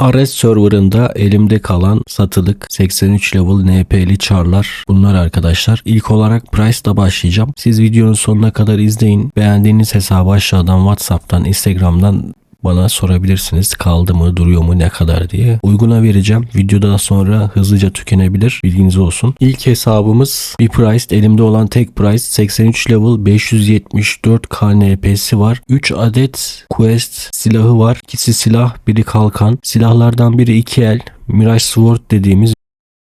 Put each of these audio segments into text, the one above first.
Ares serverında elimde kalan satılık 83 level NP'li charlar bunlar arkadaşlar. İlk olarak Price'da başlayacağım. Siz videonun sonuna kadar izleyin. Beğendiğiniz hesabı aşağıdan WhatsApp'tan, Instagram'dan bana sorabilirsiniz kaldı mı duruyor mu ne kadar diye. Uyguna vereceğim. Videodan sonra hızlıca tükenebilir. Bilginiz olsun. İlk hesabımız bir price. Elimde olan tek price 83 level 574 KNP'si var. 3 adet quest silahı var. İkisi silah biri kalkan. Silahlardan biri 2 el. Mirage Sword dediğimiz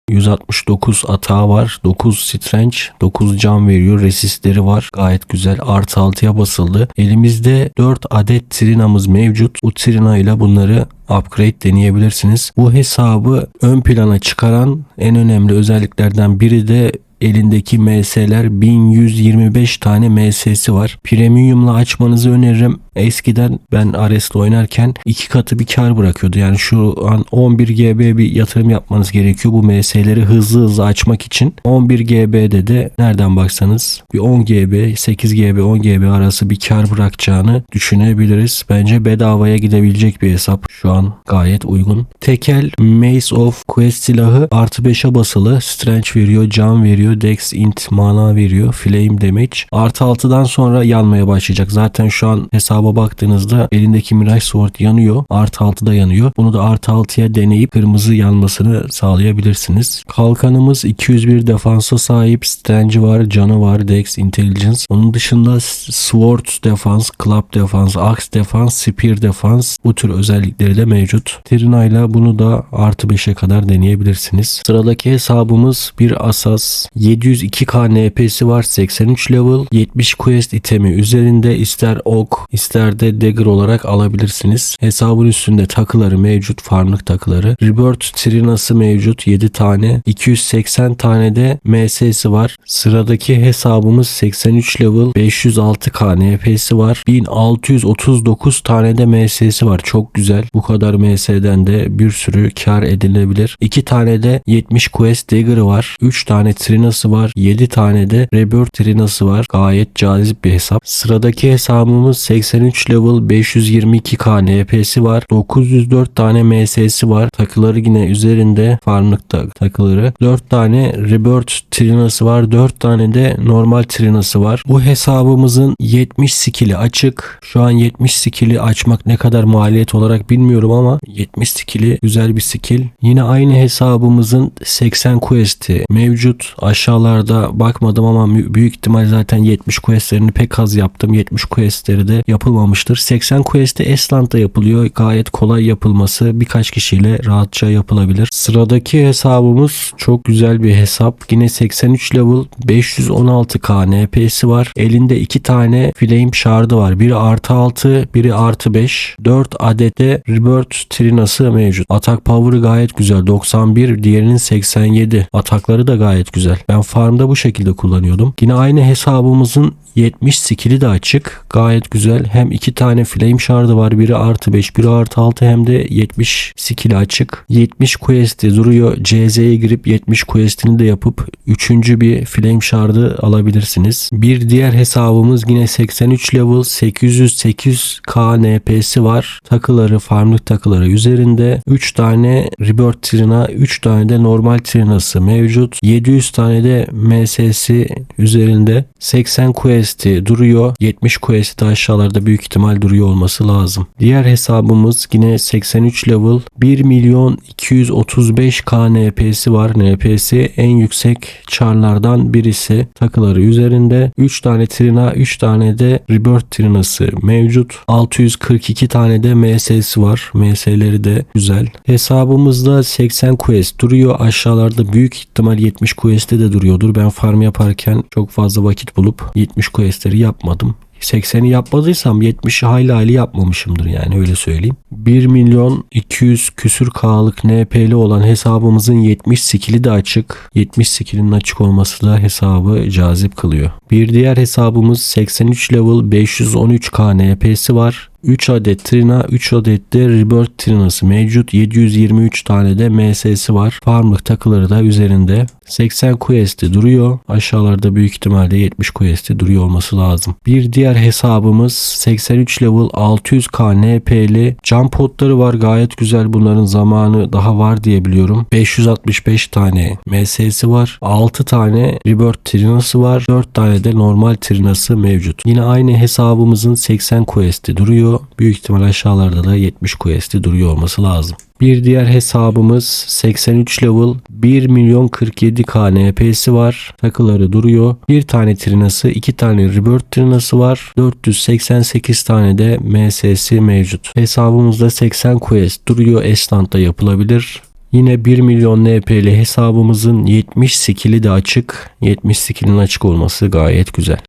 169 atağı var. 9 strange, 9 can veriyor. Resistleri var. Gayet güzel. Artı 6'ya basıldı. Elimizde 4 adet Trina'mız mevcut. Bu Trina ile bunları upgrade deneyebilirsiniz. Bu hesabı ön plana çıkaran en önemli özelliklerden biri de elindeki MS'ler 1125 tane MS'si var. Premium'la açmanızı öneririm. Eskiden ben Ares'le oynarken iki katı bir kar bırakıyordu. Yani şu an 11 GB bir yatırım yapmanız gerekiyor bu MS'leri hızlı hızlı açmak için. 11 GB'de de nereden baksanız bir 10 GB, 8 GB, 10 GB arası bir kar bırakacağını düşünebiliriz. Bence bedavaya gidebilecek bir hesap. Şu an gayet uygun. Tekel Maze of Quest silahı artı 5'e basılı. Strange veriyor, can veriyor, Dex int mana veriyor, flame damage. Artı 6'dan sonra yanmaya başlayacak. Zaten şu an hesaba baktığınızda elindeki Mirage Sword yanıyor. Artı 6'da yanıyor. Bunu da artı 6'ya deneyip kırmızı yanmasını sağlayabilirsiniz. Kalkanımız 201 defansa sahip. Strange var, canı var, Dex, Intelligence. Onun dışında Sword defans, Club defans, Axe defans, Spear defans bu tür özellikleri de mevcut. Trina ile bunu da artı 5'e kadar deneyebilirsiniz. Sıradaki hesabımız bir Asas 702k NP'si var 83 level 70 quest itemi üzerinde ister ok ister de dagger olarak alabilirsiniz. Hesabın üstünde takıları mevcut farmlık takıları. Rebirth Trina'sı mevcut 7 tane 280 tane de MS'si var. Sıradaki hesabımız 83 level 506k NP'si var. 1639 tane de MS'si var. Çok güzel. Bu kadar MS'den de bir sürü kar edilebilir. 2 tane de 70 quest dagger'ı var. 3 tane Trina'sı var. 7 tane de Rebirth Trina'sı var. Gayet cazip bir hesap. Sıradaki hesabımız 83 level 522k NP'si var. 904 tane MS'si var. Takıları yine üzerinde farmlıkta takıları. 4 tane Rebirth Trina'sı var. 4 tane de normal Trina'sı var. Bu hesabımızın 70 skill'i açık. Şu an 70 skill'i açmak ne kadar maliyet olarak bilmiyorum ama 70 skill'i güzel bir skill. Yine aynı hesabımızın 80 quest'i mevcut. Aşağılarda bakmadım ama büyük ihtimal zaten 70 questlerini pek az yaptım. 70 questleri de yapılmamıştır. 80 quest'i Esland'da yapılıyor. Gayet kolay yapılması. Birkaç kişiyle rahatça yapılabilir. Sıradaki hesabımız çok güzel bir hesap. Yine 83 level 516k NP'si var. Elinde iki tane flame shard'ı var. Biri artı 6, biri artı 5. 4 adet de Rebirth Trina'sı mevcut. Atak power'ı gayet güzel. 91, diğerinin 87. Atakları da gayet güzel. Ben farmda bu şekilde kullanıyordum. Yine aynı hesabımızın 70 skill'i de açık. Gayet güzel. Hem iki tane flame shard'ı var. Biri artı 5, biri artı 6 hem de 70 skill'i açık. 70 quest'i duruyor. CZ'ye girip 70 quest'ini de yapıp 3. bir flame shard'ı alabilirsiniz. Bir diğer hesabımız yine 83 level 808 k NP'si var. Takıları, farmlık takıları üzerinde. 3 tane Rebirth Trina, 3 tane de normal Trina'sı mevcut. 700 tane de MS'si üzerinde. 80 quest'i duruyor. 70 quest'i de aşağılarda büyük ihtimal duruyor olması lazım. Diğer hesabımız yine 83 level 1 milyon 235 k NP'si var. NP'si en yüksek charlardan birisi. Takıları üzerinde 3 tane Trina 3 tane de Rebirth Trina'sı mevcut. 642 tane de MS'si var. MS'leri de güzel. Hesabımızda 80 quest duruyor. Aşağılarda büyük ihtimal 70 quest'te de duruyordur. Ben farm yaparken çok fazla vakit bulup 70 quest'leri yapmadım. 80'i yapmadıysam 70'i hayli hayli yapmamışımdır yani öyle söyleyeyim. 1 milyon 200 küsür K'lık NP'li olan hesabımızın 70 skill'i de açık. 70 skill'in açık olması da hesabı cazip kılıyor. Bir diğer hesabımız 83 level 513K NP'si var. 3 adet Trina, 3 adet de Rebirth Trina'sı mevcut. 723 tane de MS'si var. Farmlık takıları da üzerinde. 80 quest'i duruyor. Aşağılarda büyük ihtimalle 70 quest'i duruyor olması lazım. Bir diğer hesabımız 83 level 600k NP'li cam potları var. Gayet güzel. Bunların zamanı daha var diye biliyorum. 565 tane MS'si var. 6 tane Rebirth Trina'sı var. 4 tane de normal Trina'sı mevcut. Yine aynı hesabımızın 80 quest'i duruyor. Büyük ihtimal aşağılarda da 70 quest'i duruyor olması lazım. Bir diğer hesabımız 83 level 1 milyon 47 k NP'si var. Takıları duruyor. Bir tane trinası, iki tane rebirth trinası var. 488 tane de MS'si mevcut. Hesabımızda 80 quest duruyor. Esnant'ta yapılabilir. Yine 1 milyon NP'li hesabımızın 70 skill'i de açık. 70 skill'in açık olması gayet güzel.